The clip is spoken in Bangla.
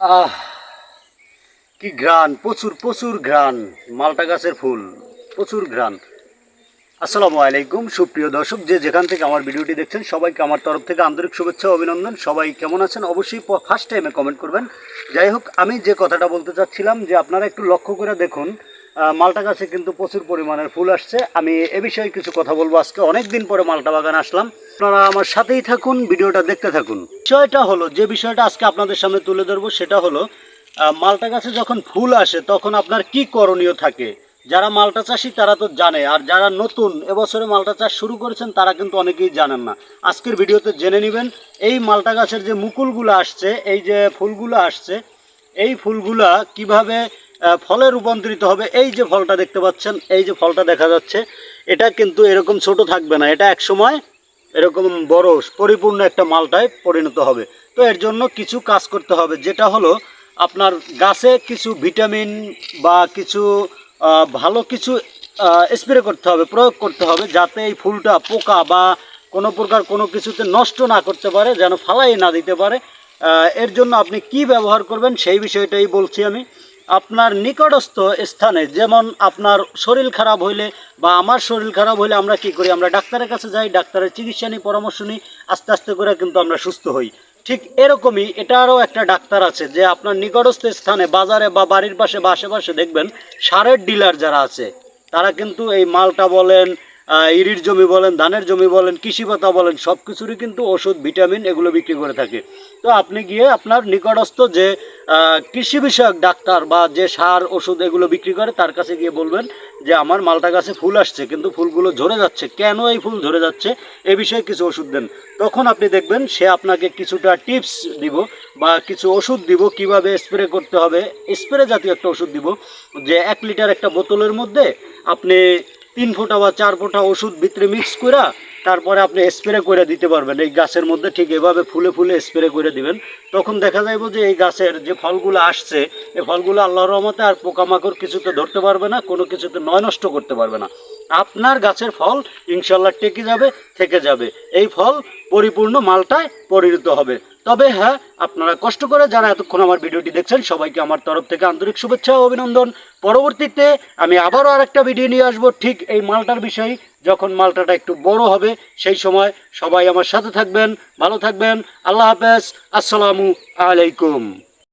আহ, কি ঘ্রাণ, প্রচুর প্রচুর ঘ্রাণ, মালটা গাছের ফুল, প্রচুর ঘ্রাণ। আসসালামু আলাইকুম, সুপ্রিয় দর্শক, যে যেখান থেকে আমার ভিডিওটি দেখছেন, সবাইকে আমার তরফ থেকে আন্তরিক শুভেচ্ছা অভিনন্দন। সবাই কেমন আছেন? অবশ্যই ফার্স্ট টাইমে কমেন্ট করবেন। যাই হোক, আমি যে কথাটা বলতে চাচ্ছিলাম, যে আপনারা একটু লক্ষ্য করে দেখুন মালটা গাছে কিন্তু প্রচুর পরিমাণের ফুল আসছে। আমি এ বিষয়ে কিছু কথা বলব। আজকে অনেক দিন পরে মালটা বাগান আসলাম। আপনারা আমার সাথেই থাকুন, ভিডিওটা দেখতে থাকুন। বিষয়টা হলো, যে বিষয়টা আজকে আপনাদের সামনে তুলে ধরবো, সেটা হলো মালটা গাছে যখন ফুল আসে, তখন আপনার কি করণীয় থাকে? যারা মালটা চাষি, তারা তো জানে, আর যারা নতুন এবছরে মালটা চাষ শুরু করেছেন, তারা কিন্তু অনেকেই জানেন না। আজকের ভিডিওতে জেনে নেবেন, এই মালটা গাছের যে মুকুলগুলো আসছে, এই যে ফুলগুলো আসছে, এই ফুলগুলা কীভাবে ফলে রূপান্তরিত হবে, এই যে ফলটা দেখতে পাচ্ছেন, এই যে ফলটা দেখা যাচ্ছে, এটা কিন্তু এরকম ছোট থাকবে না, এটা এক সময় এরকম বড় পরিপূর্ণ একটা মালটায় পরিণত হবে। তো এর জন্য কিছু কাজ করতে হবে, যেটা হলো আপনার গাছে কিছু ভিটামিন বা কিছু ভালো কিছু স্প্রে করতে হবে, প্রয়োগ করতে হবে, যাতে এই ফুলটা পোকা বা কোনো প্রকার কোনো কিছুতে নষ্ট না করতে পারে, যেন ফালাই না দিতে পারে। এর জন্য আপনি কি ব্যবহার করবেন সেই বিষয়টাই বলছি আমি। আপনার নিকটস্থ স্থানে, যেমন আপনার শরীর খারাপ হইলে বা আমার শরীর খারাপ হইলে আমরা কি করি? আমরা ডাক্তারের কাছে যাই, ডাক্তারের চিকিৎসা নিই, পরামর্শ নিই, আস্তে আস্তে করে কিন্তু আমরা সুস্থ হই। ঠিক এরকমই এটারও একটা ডাক্তার আছে যে আপনার নিকটস্থ স্থানে, বাজারে বা বাড়ির পাশে বা আশেপাশে দেখবেন সারের ডিলার যারা আছে, তারা কিন্তু এই মালটা বলেন ইরির জমি বলেন, ধানের জমি বলেন, কৃষি পাতা বলেন সব কিছুরই কিন্তু ওষুধ, ভিটামিন এগুলো বিক্রি করে থাকে। তো আপনি গিয়ে আপনার নিকটস্থ যে কৃষি বিষয়ক ডাক্তার বা যে সার, ওষুধ এগুলো বিক্রি করে তার কাছে গিয়ে বলবেন যে আমার মালটা গাছে ফুল আসছে, কিন্তু ফুলগুলো ঝরে যাচ্ছে। কেন এই ফুল ঝরে যাচ্ছে? এ বিষয়ে কিছু ওষুধ দেন। তখন আপনি দেখবেন সে আপনাকে কিছুটা টিপস দিব বা কিছু ওষুধ দিব কীভাবে স্প্রে করতে হবে। স্প্রে জাতীয় একটা ওষুধ দিব যে এক লিটার একটা বোতলের মধ্যে আপনি তিন ফোঁটা বা চার ফোঁটা ওষুধ ভিতরে মিক্স করে তারপরে আপনি স্প্রে করে দিতে পারবেন। এই গাছের মধ্যে ঠিক এভাবে ফুলে ফুলে স্প্রে করে দিবেন। তখন দেখা যাইব যে এই গাছের যে ফলগুলো আসছে, এই ফলগুলো আল্লাহর রহমতে আর পোকামাকড় কিছুতে ধরতে পারবে না, কোনো কিছুতে নয় নষ্ট করতে পারবে না। আপনার গাছের ফল ইনশাল্লাহ টেকে যাবে, থেকে যাবে। এই ফল পরিপূর্ণ মালটায় পরিণত হবে। তবে হ্যাঁ আপনারা কষ্ট করে যারা এতক্ষণ আমার ভিডিওটি দেখছেন, সবাইকে আমার তরফ থেকে আন্তরিক শুভেচ্ছা ও অভিনন্দন। পরবর্তীতে আমি আবারও আরেকটা ভিডিও নিয়ে আসব ঠিক এই মালটার বিষয়ে যখন মালটাটা একটু বড় হবে, সেই সময় সবাই আমার সাথে থাকবেন, ভালো থাকবেন। আল্লাহ হাফেজ, আসসালামু আলাইকুম।